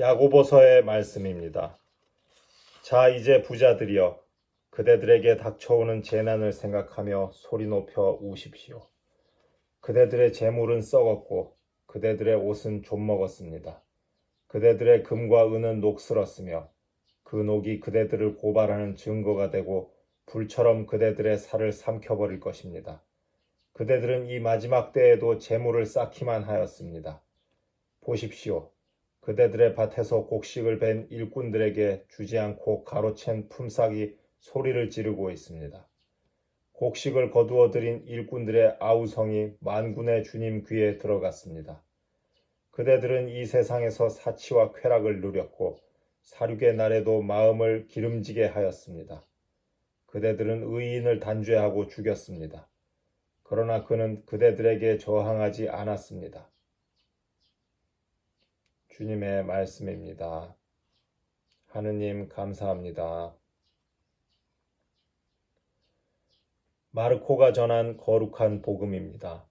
야고보서의 말씀입니다. 자 이제 부자들이여 그대들에게 닥쳐오는 재난을 생각하며 소리 높여 우십시오. 그대들의 재물은 썩었고 그대들의 옷은 좀먹었습니다. 그대들의 금과 은은 녹슬었으며 그 녹이 그대들을 고발하는 증거가 되고 불처럼 그대들의 살을 삼켜버릴 것입니다. 그대들은 이 마지막 때에도 재물을 쌓기만 하였습니다. 보십시오. 그대들의 밭에서 곡식을 벤 일꾼들에게 주지 않고 가로챈 품삯이 소리를 지르고 있습니다. 곡식을 거두어 들인 일꾼들의 아우성이 만군의 주님 귀에 들어갔습니다. 그대들은 이 세상에서 사치와 쾌락을 누렸고 사륙의 날에도 마음을 기름지게 하였습니다. 그대들은 의인을 단죄하고 죽였습니다. 그러나 그는 그대들에게 저항하지 않았습니다. 주님의 말씀입니다. 하느님 감사합니다. 마르코가 전한 거룩한 복음입니다.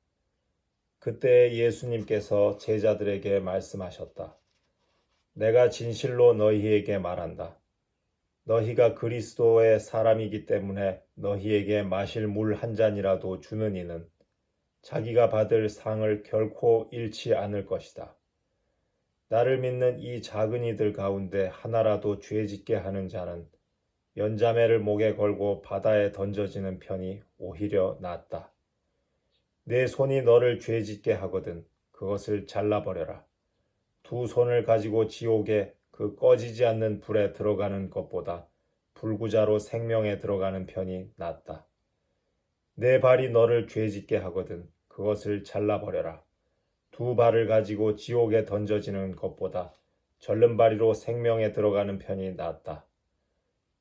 그때 예수님께서 제자들에게 말씀하셨다. 내가 진실로 너희에게 말한다. 너희가 그리스도의 사람이기 때문에 너희에게 마실 물 한 잔이라도 주는 이는 자기가 받을 상을 결코 잃지 않을 것이다. 나를 믿는 이 작은 이들 가운데 하나라도 죄 짓게 하는 자는 연자매를 목에 걸고 바다에 던져지는 편이 오히려 낫다. 내 손이 너를 죄 짓게 하거든 그것을 잘라버려라. 두 손을 가지고 지옥에 그 꺼지지 않는 불에 들어가는 것보다 불구자로 생명에 들어가는 편이 낫다. 내 발이 너를 죄 짓게 하거든 그것을 잘라버려라. 두 발을 가지고 지옥에 던져지는 것보다 절름발이로 생명에 들어가는 편이 낫다.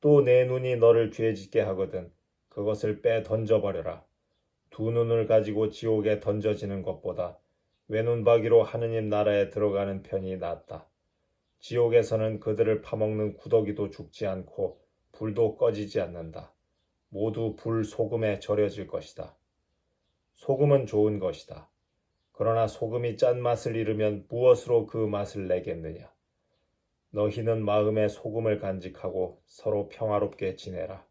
또 내 눈이 너를 죄짓게 하거든 그것을 빼 던져버려라. 두 눈을 가지고 지옥에 던져지는 것보다 외눈박이로 하느님 나라에 들어가는 편이 낫다. 지옥에서는 그들을 파먹는 구더기도 죽지 않고 불도 꺼지지 않는다. 모두 불 소금에 절여질 것이다. 소금은 좋은 것이다. 그러나 소금이 짠 맛을 잃으면 무엇으로 그 맛을 내겠느냐? 너희는 마음에 소금을 간직하고 서로 평화롭게 지내라.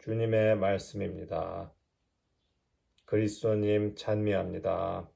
주님의 말씀입니다. 그리스도님 찬미합니다.